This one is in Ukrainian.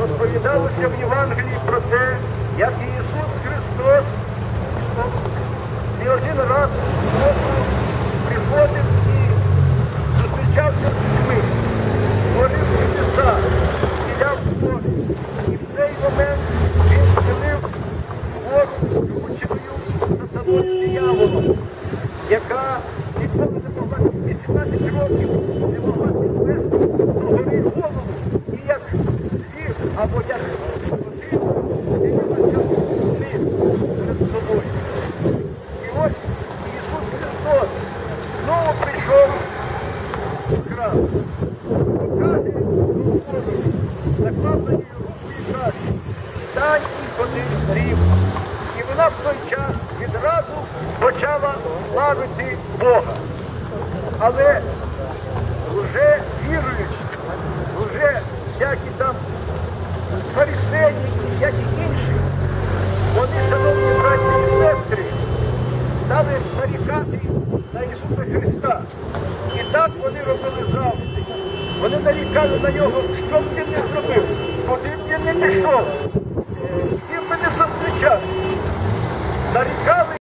розповідалося в Євангелії про те, як Ісус Христос не один раз в приходив і зустрічався з людьми, творив чудеса, зціляв хворих. І в цей момент він зцілив хвору скрученою сатаною дияволом, яка ніколи не могла 18 років або як дивилася вниз перед собою. І ось Ісус Христос знову прийшов в храм. Господу, наклав на і каже, встань і ходи рівно. І вона в той час відразу почала славити Бога. Але вже віруючи, вже будували барикади на Ісуса Христа. І так вони робили завжди. Вони нарікали на нього, що б ти не зробив, куди б ти не пішов, е, з ким би не зустрічався.